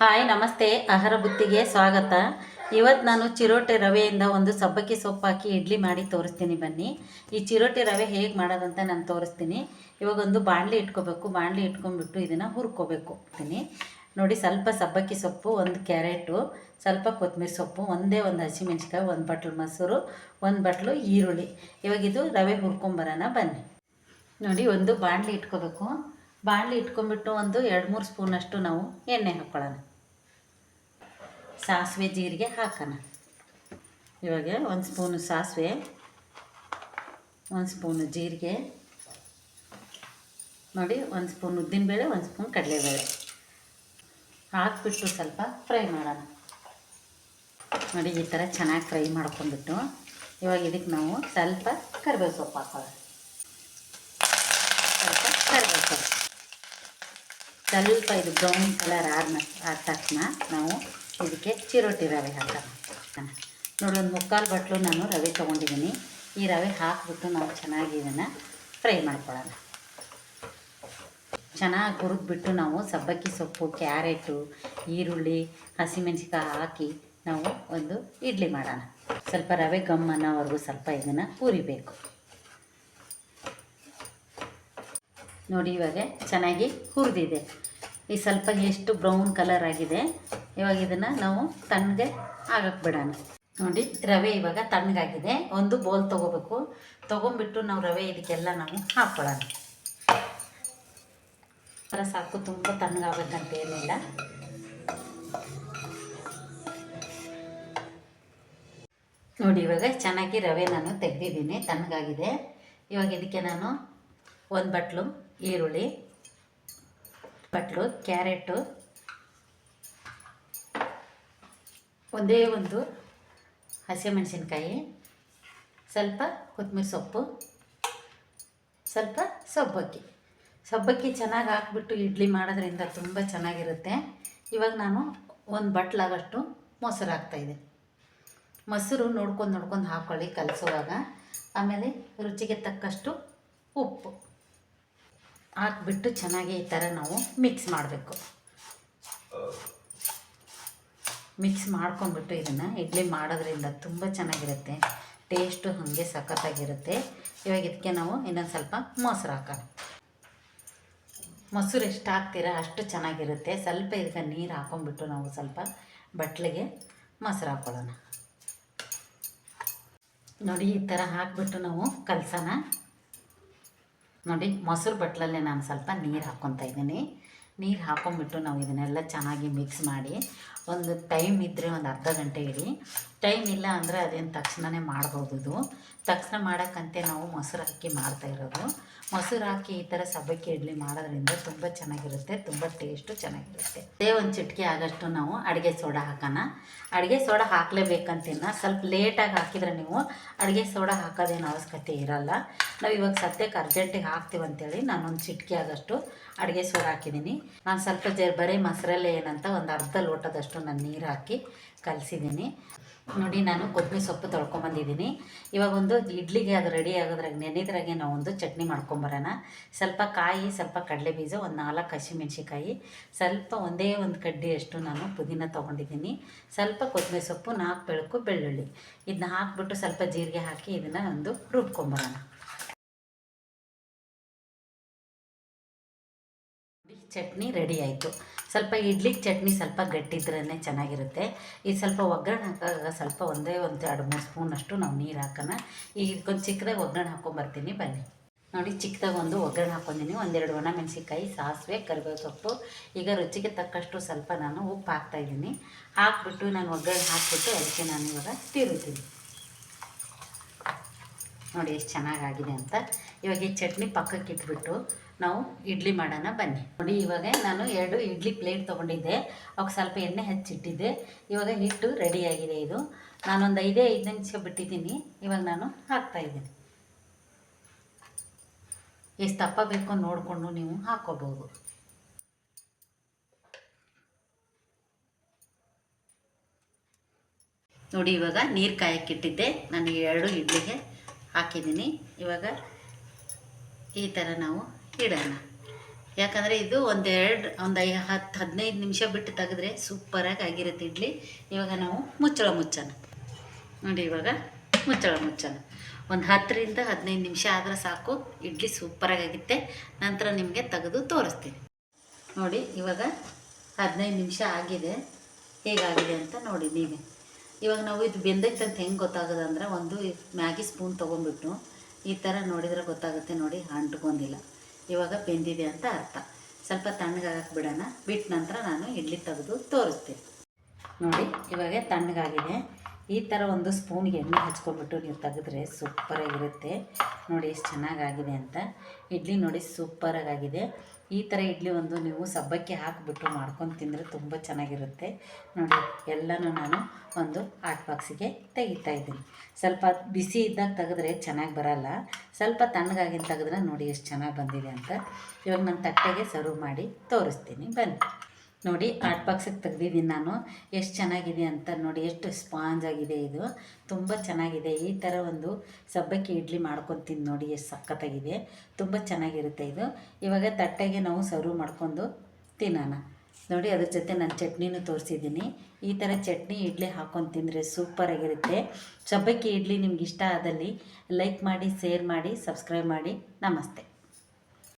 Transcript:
Hi, ನಮಸ್ತೆ. ಆಹಾರ ಬುತ್ತಿಗೆ ಸ್ವಾಗತ. ಇವತ್ತು ನಾನು ಚಿರೋಟೆ ರವೆಯಿಂದ ಒಂದು ಸಬ್ಬಕ್ಕಿ ಸೊಪ್ಪು ಹಾಕಿ ಇಡ್ಲಿ ಮಾಡಿ ತೋರಿಸ್ತೀನಿ ಬನ್ನಿ. ಈ ಚಿರೋಟೆ ರವೆ ಹೇಗೆ ಮಾಡೋದಂತ ನಾನು ತೋರಿಸ್ತೀನಿ. ಇವಾಗ ಒಂದು ಬಾಣಲಿ ಇಟ್ಕೋಬೇಕು. ಬಾಣಲಿ ಇಟ್ಕೊಂಡ್ಬಿಟ್ಟು ಇದನ್ನು ಹುರ್ಕೋಬೇಕು. ಹೋಗ್ತೀನಿ ನೋಡಿ, ಸ್ವಲ್ಪ ಸಬ್ಬಕ್ಕಿ ಸೊಪ್ಪು, ಒಂದು ಕ್ಯಾರೆಟು, ಸ್ವಲ್ಪ ಕೊತ್ತಂಬರಿ ಸೊಪ್ಪು, ಒಂದೇ ಒಂದು ಹಸಿಮೆಣ್ಸಿಕಾಯಿ ಒಂದು ಬಟ್ಲು ಮೊಸರು, ಒಂದು ಬಟ್ಲು ಈರುಳ್ಳಿ. ಇವಾಗ ಇದು ರವೆ ಹುರ್ಕೊಂಬರೋಣ ಬನ್ನಿ. ನೋಡಿ, ಒಂದು ಬಾಣಲಿ ಇಟ್ಕೋಬೇಕು. ಬಾಣಲಿ ಇಟ್ಕೊಂಡ್ಬಿಟ್ಟು ಒಂದು ಎರಡು ಮೂರು ಸ್ಪೂನಷ್ಟು ನಾವು ಎಣ್ಣೆ ಹಾಕ್ಕೊಳ್ಳೋಣ ಸಾಸಿವೆ ಜೀರಿಗೆ ಹಾಕೋಣ. ಇವಾಗ ಒಂದು ಸ್ಪೂನು ಸಾಸಿವೆ, ಒಂದು ಸ್ಪೂನು ಜೀರಿಗೆ, ನೋಡಿ ಒಂದು ಸ್ಪೂನ್ ಉದ್ದಿನಬೇಳೆ, ಒಂದು ಸ್ಪೂನ್ ಕಡಲೆಬೇಳೆ. ಹಾಕ್ಬಿಟ್ಟು ಸ್ವಲ್ಪ ಫ್ರೈ ಮಾಡೋಣ. ನೋಡಿ ಈ ಥರ ಚೆನ್ನಾಗಿ ಫ್ರೈ ಮಾಡ್ಕೊಂಡ್ಬಿಟ್ಟು ಇವಾಗ ಇದಕ್ಕೆ ನಾವು ಸ್ವಲ್ಪ ಕರಿಬೇವು ಸೊಪ್ಪು ಹಾಕೋಣ ಸ್ವಲ್ಪ ಕರಿಬೇವು ಸೊಪ್ಪು. ಸ್ವಲ್ಪ ಇದು ಬ್ರೌನ್ ಕಲರ್ ಆದ ಆದ ತಕ್ಷಣ ನಾವು ಇದಕ್ಕೆ ಚಿರೋಟಿ ರವೆ ಹಾಕೋಣ. ನೋಡಿ, ಒಂದು ಮುಕ್ಕಾಲು ಬಟ್ಲು ನಾನು ರವೆ ತೊಗೊಂಡಿದ್ದೀನಿ. ಈ ರವೆ ಹಾಕಿಬಿಟ್ಟು ನಾವು ಚೆನ್ನಾಗಿ ಇದನ್ನು ಫ್ರೈ ಮಾಡ್ಕೊಳ್ಳೋಣ. ಚೆನ್ನಾಗಿ ಹುರಿದ್ಬಿಟ್ಟು ನಾವು ಸಬ್ಬಕ್ಕಿ ಸೊಪ್ಪು, ಕ್ಯಾರೆಟು, ಈರುಳ್ಳಿ ಹಸಿಮೆಣಸಿಕಾಯಿ ಹಾಕಿ ನಾವು ಒಂದು ಇಡ್ಲಿ ಮಾಡೋಣ. ಸ್ವಲ್ಪ ರವೆ ಗಮ್ ಅನ್ನೋವರೆಗೂ ಸ್ವಲ್ಪ ಇದನ್ನು ಹುರಿಬೇಕು. ನೋಡಿ ಇವಾಗ ಚೆನ್ನಾಗಿ ಹುರಿದಿದೆ. ಈ ಸ್ವಲ್ಪ ಎಷ್ಟು ಬ್ರೌನ್ ಕಲರ್ ಆಗಿದೆ, ಇವಾಗ ಇದನ್ನು ನಾವು ತಣ್ಣಗೆ ಆಗಕ್ಕೆ ಬಿಡೋಣ. ನೋಡಿ, ರವೆ ಇವಾಗ ತಣ್ಣಗಾಗಿದೆ. ಒಂದು ಬೋಲ್ ತೊಗೋಬೇಕು. ತೊಗೊಂಬಿಟ್ಟು ನಾವು ರವೆ ಇದಕ್ಕೆಲ್ಲ ನಾವು ಹಾಕ್ಕೊಳ್ಳೋಣ ಥರ ಸಾಕು, ತುಂಬ ತಣ್ಣಗಾಗಬೇಕಂತ ಏನಿಲ್ಲ. ನೋಡಿ, ಇವಾಗ ಚೆನ್ನಾಗಿ ರವೆ ನಾನು ತೆಗೆದಿದ್ದೀನಿ. ತಣ್ಣಗಾಗಿದೆ. ಇವಾಗ ಇದಕ್ಕೆ ನಾನು ಒಂದು ಬಟ್ಲು ಈರುಳ್ಳಿ, ಬಟ್ಲು, ಕ್ಯಾರೆಟು, ಒಂದೇ ಒಂದು ಹಸಿಮೆಣಸಿನ್ಕಾಯಿ, ಸ್ವಲ್ಪ ಕೊತ್ತಂಬರಿ ಸೊಪ್ಪು, ಸ್ವಲ್ಪ ಸಬ್ಬಕ್ಕಿ. ಸಬ್ಬಕ್ಕಿ ಚೆನ್ನಾಗಿ ಹಾಕ್ಬಿಟ್ಟು ಇಡ್ಲಿ ಮಾಡೋದ್ರಿಂದ ತುಂಬ ಚೆನ್ನಾಗಿರುತ್ತೆ. ಇವಾಗ ನಾನು ಒಂದು ಬಟ್ಲಾಗಷ್ಟು ಮೊಸರು ಹಾಕ್ತಾಯಿದ್ದೆ ಮೊಸರು ನೋಡ್ಕೊಂಡು ನೋಡ್ಕೊಂಡು ಹಾಕ್ಕೊಳ್ಳಿ ಕಲಸುವಾಗ. ಆಮೇಲೆ ರುಚಿಗೆ ತಕ್ಕಷ್ಟು ಉಪ್ಪು. ಹಾಕ್ಬಿಟ್ಟು ಚೆನ್ನಾಗಿ ಈ ಥರ ನಾವು ಮಿಕ್ಸ್ ಮಾಡಬೇಕು. ಮಿಕ್ಸ್ ಮಾಡ್ಕೊಂಡ್ಬಿಟ್ಟು ಇದನ್ನು ಇಡ್ಲಿ ಮಾಡೋದ್ರಿಂದ ತುಂಬ ಚೆನ್ನಾಗಿರುತ್ತೆ. ಟೇಸ್ಟು ಹಾಗೆ ಸಖತ್ತಾಗಿರುತ್ತೆ. ಇವಾಗ ಇದಕ್ಕೆ ನಾವು ಇನ್ನೊಂದು ಸ್ವಲ್ಪ ಮೊಸರು ಹಾಕೋಣ. ಮೊಸರು ಎಷ್ಟು ಹಾಕ್ತೀರಾ ಅಷ್ಟು ಚೆನ್ನಾಗಿರುತ್ತೆ. ಸ್ವಲ್ಪ ಇದಕ್ಕೆ ನೀರು ಹಾಕೊಂಡ್ಬಿಟ್ಟು ನಾವು ಸ್ವಲ್ಪ ಬಟ್ಲಿಗೆ ಮೊಸರು ಹಾಕ್ಕೊಳ್ಳೋಣ ನೋಡಿ ಈ ಥರ ಹಾಕ್ಬಿಟ್ಟು ನಾವು ಕಲಸೋಣ. ನೋಡಿ, ಮೊಸರು ಬಟ್ಲಲ್ಲೇ ನಾನು ಸ್ವಲ್ಪ ನೀರು ಹಾಕ್ಕೊತಾ ಇದ್ದೀನಿ. ನೀರು ಹಾಕೊಂಡ್ಬಿಟ್ಟು ನಾವು ಇದನ್ನೆಲ್ಲ ಚೆನ್ನಾಗಿ ಮಿಕ್ಸ್ ಮಾಡಿ ಒಂದು ಟೈಮ್ ಇದ್ದರೆ ಒಂದು ಅರ್ಧ ಗಂಟೆ ಇಡಿ. ಟೈಮ್ ಇಲ್ಲ ಅಂದರೆ ಅದೇನು ತಕ್ಷಣವೇ ಮಾಡ್ಬೋದು ಇದು. ತಕ್ಷಣ ಮಾಡೋಕ್ಕಂತೆ ನಾವು ಮೊಸರು ಹಾಕಿ ಮಾಡ್ತಾ ಇರೋದು. ಮೊಸರು ಹಾಕಿ ಈ ಥರ ಸಬ್ಬಕ್ಕಿ ಇಡ್ಲಿ ಮಾಡೋದ್ರಿಂದ ತುಂಬ ಚೆನ್ನಾಗಿರುತ್ತೆ, ತುಂಬ ಟೇಸ್ಟು ಚೆನ್ನಾಗಿರುತ್ತೆ. ಅದೇ ಒಂದು ಚಿಟಿಕೆ ಆಗಷ್ಟು ನಾವು ಅಡುಗೆ ಸೋಡಾ ಹಾಕೋಣ. ಅಡುಗೆ ಸೋಡಾ ಹಾಕಲೇಬೇಕಂತಿನ್ನ ಸ್ವಲ್ಪ ಲೇಟಾಗಿ ಹಾಕಿದರೆ ನೀವು ಅಡುಗೆ ಸೋಡಾ ಹಾಕೋದೇನು ಅವಶ್ಯಕತೆ ಇರಲ್ಲ. ನಾವು ಇವಾಗ ಸದ್ಯಕ್ಕೆ ಅರ್ಜೆಂಟಿಗೆ ಹಾಕ್ತೀವಿ ಅಂತೇಳಿ ನಾನೊಂದು ಚಿಟಿಕೆ ಆದಷ್ಟು ಅಡುಗೆ ಸೋಡಾ ಹಾಕಿದ್ದೀನಿ. ನಾನು ಸ್ವಲ್ಪ ಜ, ಬರೀ ಮೊಸರಲ್ಲೇ ಏನಂತ ಒಂದು ಅರ್ಧ ಲೋಟದಷ್ಟು ನಾನು ನೀರು ಹಾಕಿ ಕಲಸಿದ್ದೀನಿ. ನೋಡಿ, ನಾನು ಕೊಬ್ಬರಿ ಸೊಪ್ಪು ತೊಳ್ಕೊಂಬಂದಿದ್ದೀನಿ. ಇವಾಗ ಒಂದು ಇಡ್ಲಿಗೆ ಅದು ರೆಡಿ ಆಗೋದ್ರಾಗ, ನೆನೆದ್ರಾಗೆ ನಾವು ಒಂದು ಚಟ್ನಿ ಮಾಡ್ಕೊಂಬರೋಣ. ಸ್ವಲ್ಪ ಕಾಯಿ, ಸ್ವಲ್ಪ ಕಡಲೆ ಬೀಜ, ಒಂದು ನಾಲ್ಕು ಹಸಿಮೆಣ್ಸಿಕಾಯಿ ಸ್ವಲ್ಪ ಒಂದೇ ಒಂದು ಕಡ್ಡಿಯಷ್ಟು ನಾನು ಪುದೀನ ತೊಗೊಂಡಿದ್ದೀನಿ. ಸ್ವಲ್ಪ ಕೊತ್ತಂಬರಿ ಸೊಪ್ಪು, ನಾಲ್ಕು ಬೆಳಕು, ಬೆಳ್ಳುಳ್ಳಿ. ಇದನ್ನ ಹಾಕ್ಬಿಟ್ಟು ಸ್ವಲ್ಪ ಜೀರಿಗೆ ಹಾಕಿ ಇದನ್ನು ಒಂದು ರುಬ್ಕೊಂಬರೋಣ. ಚಟ್ನಿ ರೆಡಿ ಆಯಿತು. ಸ್ವಲ್ಪ ಇಡ್ಲಿ ಚಟ್ನಿ ಸ್ವಲ್ಪ ಗಟ್ಟಿದ್ರೇ ಚೆನ್ನಾಗಿರುತ್ತೆ. ಈ ಸ್ವಲ್ಪ ಒಗ್ಗರಣೆ ಹಾಕಾಗ ಸ್ವಲ್ಪ ಒಂದೇ ಒಂದು ಎರಡು ಮೂರು ಸ್ಪೂನಷ್ಟು ನಾವು ನೀರು ಹಾಕೋಣ. ಈಗ ಇದಕ್ಕೊಂದು ಚಿಕ್ಕದಾಗ ಒಗ್ಗರಣೆ ಹಾಕ್ಕೊಂಬರ್ತೀನಿ ಬನ್ನಿ. ನೋಡಿ, ಚಿಕ್ಕದಾಗಿ ಒಂದು ಒಗ್ಗರಣೆ ಹಾಕೊಂಡಿನಿ. ಒಂದೆರಡು ಒಣ ಮೆಣಸಿನ್ಕಾಯಿ, ಸಾಸಿವೆ, ಕರಿಬೇವು ಸೊಪ್ಪು. ಈಗ ರುಚಿಗೆ ತಕ್ಕಷ್ಟು ಸ್ವಲ್ಪ ನಾನು ಉಪ್ಪು ಹಾಕ್ತಾಯಿದ್ದೀನಿ ಹಾಕ್ಬಿಟ್ಟು ನಾನು ಒಗ್ಗರಣೆ ಹಾಕ್ಬಿಟ್ಟು ಅದಕ್ಕೆ ನಾನು ಇವಾಗ ತಿರುತ್ತೀನಿ ನೋಡಿ ಎಷ್ಟು ಚೆನ್ನಾಗಾಗಿದೆ ಅಂತ. ಇವಾಗ ಈ ಚಟ್ನಿ ಪಕ್ಕಕ್ಕೆ ಇಟ್ಬಿಟ್ಟು ನಾವು ಇಡ್ಲಿ ಮಾಡೋಣ ಬನ್ನಿ. ನೋಡಿ, ಇವಾಗ ನಾನು ಎರಡು ಇಡ್ಲಿ ಪ್ಲೇಟ್ ತೊಗೊಂಡಿದ್ದೆ. ಅವಾಗ ಸ್ವಲ್ಪ ಎಣ್ಣೆ ಹಚ್ಚಿಟ್ಟಿದ್ದೆ. ಇವಾಗ ಹಿಟ್ಟು ರೆಡಿಯಾಗಿದೆ ಇದು. ನಾನೊಂದು ಐದೇ, ಐದು ನಿಮಿಷ ಬಿಟ್ಟಿದ್ದೀನಿ. ಇವಾಗ ನಾನು ಹಾಕ್ತಾಯಿದ್ದೀನಿ ಎಷ್ಟು ದಪ್ಪ ಬೇಕೋ ನೋಡಿಕೊಂಡು ನೀವು ಹಾಕ್ಕೋಬೋದು. ನೋಡಿ, ಇವಾಗ ನೀರು ಕಾಯಕ್ಕಿಟ್ಟಿದ್ದೆ ನಾನು ಎರಡು ಇಡ್ಲಿಗೆ ಹಾಕಿದ್ದೀನಿ. ಇವಾಗ ಈ ಥರ ನಾವು ಇಡೋಣ. ಯಾಕಂದರೆ ಇದು ಒಂದೆರಡು, ಒಂದು ಐ ಹತ್ತು ಹದಿನೈದು ನಿಮಿಷ ಬಿಟ್ಟು ತೆಗೆದ್ರೆ ಸೂಪರಾಗಿ ಆಗಿರುತ್ತೆ ಇಡ್ಲಿ. ಇವಾಗ ನಾವು ಮುಚ್ಚಳ ಮುಚ್ಚೋಣ. ನೋಡಿ ಇವಾಗ ಮುಚ್ಚಳ ಮುಚ್ಚೋಣ. ಒಂದು ಹತ್ತರಿಂದ ಹದಿನೈದು ನಿಮಿಷ ಆದರೆ ಸಾಕು. ಇಡ್ಲಿ ಸೂಪರಾಗಿ ಆಗುತ್ತೆ. ನಂತರ ನಿಮಗೆ ತೆಗೆದು ತೋರಿಸ್ತೀನಿ. ನೋಡಿ ಇವಾಗ ಹದಿನೈದು ನಿಮಿಷ ಆಗಿದೆ. ಹೇಗಾಗಿದೆ ಅಂತ ನೋಡಿ ನೀವೇ. ಇವಾಗ ನಾವು ಇದು ಬೆಂದೈತೆ ಅಂತ ಹೆಂಗೆ ಗೊತ್ತಾಗೋದಂದ್ರೆ ಒಂದು ಮ್ಯಾಗಿ ಸ್ಪೂನ್ ತೊಗೊಂಡ್ಬಿಟ್ಟು ಈ ಥರ ನೋಡಿದರೆ ಗೊತ್ತಾಗುತ್ತೆ ನೋಡಿ, ಅಂಟ್ಕೊಂಡಿಲ್ಲ. ಇವಾಗ ಬೆಂದಿದೆ ಅಂತ ಅರ್ಥ. ಸ್ವಲ್ಪ ತಣ್ಣಗಾಗಕ್ಕೆ ಬಿಡೋಣ. ಬಿಟ್ಟ ನಂತರ ನಾನು ಇಡ್ಲಿ ತೆಗೆದು ತೋರಿಸ್ತೀನಿ. ನೋಡಿ, ಇವಾಗ ತಣ್ಣಗಾಗಿದೆ. ಈ ಥರ ಒಂದು ಸ್ಪೂನ್ಗೆ ಎಣ್ಣೆ ಹಚ್ಕೊಂಡ್ಬಿಟ್ಟು ನೀವು ತೆಗೆದ್ರೆ ಸೂಪರಾಗಿರುತ್ತೆ ನೋಡಿ ಎಷ್ಟು ಚೆನ್ನಾಗಾಗಿದೆ ಅಂತ. ಇಡ್ಲಿ ನೋಡಿ ಸೂಪರಾಗಾಗಿದೆ ಈ ಥರ ಇಡ್ಲಿ ಒಂದು ನೀವು ಸಬ್ಬಕ್ಕಿ ಹಾಕಿಬಿಟ್ಟು ಮಾಡ್ಕೊಂಡು ತಿಂದರೆ ತುಂಬ ಚೆನ್ನಾಗಿರುತ್ತೆ. ನೋಡಿ, ಎಲ್ಲನೂ ನಾನು ಒಂದು ಆಟ್ ಬಾಕ್ಸಿಗೆ ತೆಗಿತಾ ಇದ್ದೀನಿ. ಸ್ವಲ್ಪ ಬಿಸಿ ಇದ್ದಾಗ ತೆಗೆದ್ರೆ ಚೆನ್ನಾಗಿ ಬರಲ್ಲ. ಸ್ವಲ್ಪ ತಣ್ಣಗಾಗಿ ತೆಗೆದ್ರೆ ನೋಡಿ ಎಷ್ಟು ಚೆನ್ನಾಗಿ ಬಂದಿದೆ ಅಂತ. ಇವಾಗ ನಾನು ತಟ್ಟೆಗೆ ಸರ್ವ್ ಮಾಡಿ ತೋರಿಸ್ತೀನಿ. ಬನ್ನಿ. ನೋಡಿ ಆಟ್ ಬಾಕ್ಸಿಗೆ ತೆಗ್ದಿದ್ದೀನಿ ನಾನು. ಎಷ್ಟು ಚೆನ್ನಾಗಿದೆ ಅಂತ ನೋಡಿ, ಎಷ್ಟು ಸ್ಪಾಂಜ್ ಆಗಿದೆ ಇದು. ತುಂಬ ಚೆನ್ನಾಗಿದೆ. ಈ ಥರ ಒಂದು ಸಬ್ಬಕ್ಕಿ ಇಡ್ಲಿ ಮಾಡ್ಕೊತೀನಿ ನೋಡಿ, ಎಷ್ಟು ಸಖತ್ತಾಗಿದೆ. ತುಂಬ ಚೆನ್ನಾಗಿರುತ್ತೆ ಇದು. ಇವಾಗ ತಟ್ಟೆಗೆ ನಾವು ಸರ್ವ್ ಮಾಡ್ಕೊಂಡು ತಿನ್ನೋಣ. ನೋಡಿ, ಅದ್ರ ಜೊತೆ ನಾನು ಚಟ್ನಿನೂ ತೋರಿಸಿದ್ದೀನಿ. ಈ ಥರ ಚಟ್ನಿ ಇಡ್ಲಿ ಹಾಕ್ಕೊಂಡು ತಿಂದರೆ ಸೂಪರಾಗಿರುತ್ತೆ ಸಬ್ಬಕ್ಕಿ ಇಡ್ಲಿ ನಿಮ್ಗೆ ಇಷ್ಟ ಆದಲ್ಲಿ ಲೈಕ್ ಮಾಡಿ ಶೇರ್ ಮಾಡಿ ಸಬ್ಸ್ಕ್ರೈಬ್ ಮಾಡಿ. ನಮಸ್ತೆ.